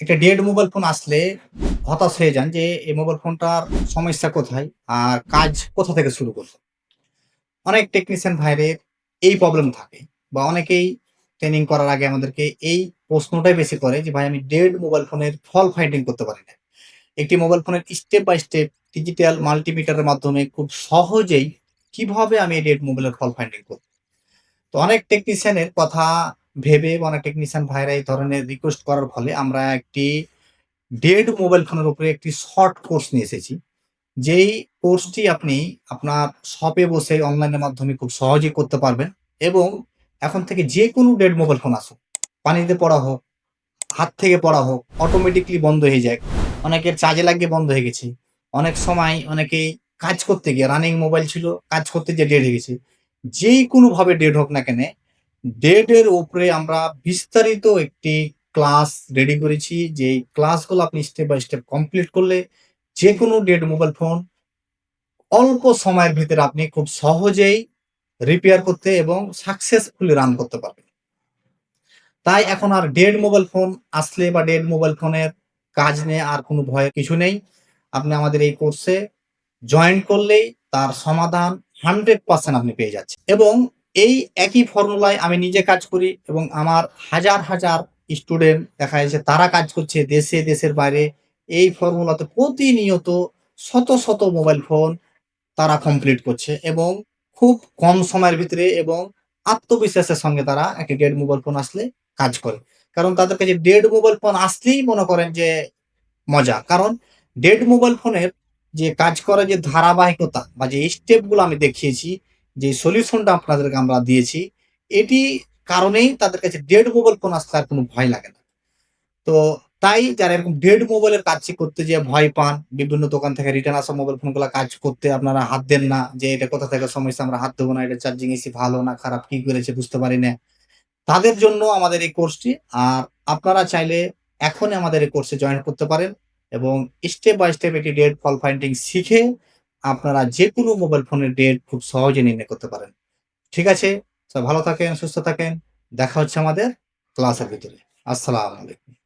একটা dead mobile phone আসলে হতাশ হয়ে যান যে এই মোবাইল ফোনটার সমস্যা কোথায় আর কাজ কোথা থেকে শুরু করব? অনেক টেকনিশিয়ান ভাইদের এই প্রবলেম থাকে বা অনেকেই ট্রেনিং করার আগে আমাদেরকে এই প্রশ্নটাই বেশি করে যে, ভাই, আমি ডেড মোবাইল ফোনের ফল ফাইন্ডিং করতে পারি না। একটি মোবাইল ফোনের স্টেপ বাই স্টেপ ডিজিটাল মাল্টিমিটারের মাধ্যমে খুব সহজেই কীভাবে আমি ডেড মোবাইলের ফল ফাইন্ডিং করব? তো অনেক টেকনিশিয়ানের কথা ভেবে অনেক টেকনিশিয়ান ভাইরা এই ধরনের রিকোয়েস্ট করার ফলে আমরা একটি ডেড মোবাইল ফোনের উপরে একটি শর্ট কোর্স নিয়ে এসেছি। যেই কোর্সটি আপনি আপনার শপে বসে অনলাইনের মাধ্যমে খুব সহজেই করতে পারবেন এবং এখন থেকে যে কোনো ডেড মোবাইল ফোন আসুক, পানিতে পড়া হোক, হাত থেকে পড়া হোক অটোমেটিকলি বন্ধ হয়ে যায়। অনেকের চার্জে লাগিয়ে বন্ধ হয়ে গেছে। অনেক সময় অনেকেই কাজ করতে গিয়ে রানিং মোবাইল ছিল, কাজ করতে গিয়ে ডেড হয়ে গেছে। যেই কোনোভাবে ডেড হোক না কেন ডেড এর উপরে আমরা বিস্তারিত একটি ক্লাস রেডি করেছি। যে ক্লাসগুলো আপনি স্টেপ বাই স্টেপ কমপ্লিট করলে যে কোনো ডেড মোবাইল ফোন অল্প সময়ের ভিতরে আপনি খুব সহজেই রিপেয়ার করতে এবং সাকসেসফুলি রান করতে পারবেন। তাই এখন আর ডেড মোবাইল ফোন আসলে বা ডেড মোবাইল ফোনের কাজ নিয়ে আর কোনো ভয়ের কিছু নেই। আপনি আমাদের এই কোর্সে জয়েন করলেই তার সমাধান হান্ড্রেড পার্সেন্ট আপনি পেয়ে যাচ্ছেন। এবং এই একই ফর্মুলায় আমি নিজে কাজ করি এবং আমার হাজার হাজার স্টুডেন্ট দেখা যাচ্ছে তারা কাজ করছে দেশে, দেশের বাইরে। এই ফর্মুলাতে প্রতিনিয়ত শত শত মোবাইল ফোন তারা কমপ্লিট করছে এবং খুব কম সময়ের ভিতরে এবং আত্মবিশ্বাসের সঙ্গে তারা একটি ডেড মোবাইল ফোন আসলে কাজ করে। কারণ তাদের কাছে ডেড মোবাইল ফোন আসলেই মনে করেন যে মজা। কারণ ডেড মোবাইল ফোনের যে কাজ করার যে ধারাবাহিকতা বা যে স্টেপগুলো আমি দেখিয়েছি যে সলিউশনটা আপনাদেরকে আমরা দিয়েছি, এটি কারণেই তাদের কাছে ডেড মোবাইল ফোন আসতে আর কোনো ভয় লাগে না। তো তাই যারা এরকম ডেড মোবাইলের কাজ করতে যে ভয় পান, বিভিন্ন দোকান থেকে রিটার্ন আসা মোবাইল ফোনগুলো কাজ করতে আপনারা হাত দেন না যে এটা কোথা থেকে সমস্যা, আমরা হাত দেবো না, এটা চার্জিং এসি ভালো না, খারাপ, কি করেছে বুঝতে পারি না। তাদের জন্য আমাদের এই কোর্সটি আর আপনারা চাইলে এখনই আমাদের এই কোর্সে জয়েন করতে পারেন এবং স্টেপ বাই স্টেপ এটি ডেট ফল ফাইন্ডিং শিখে আপনারা যে কোনো মোবাইল ফোনের ডেট খুব সহজে নির্ণয় করতে পারেন। ঠিক আছে? সব ভালো থাকেন, সুস্থ থাকেন। দেখা হচ্ছে আমাদের ক্লাসের ভিতরে। আসসালামু আলাইকুম।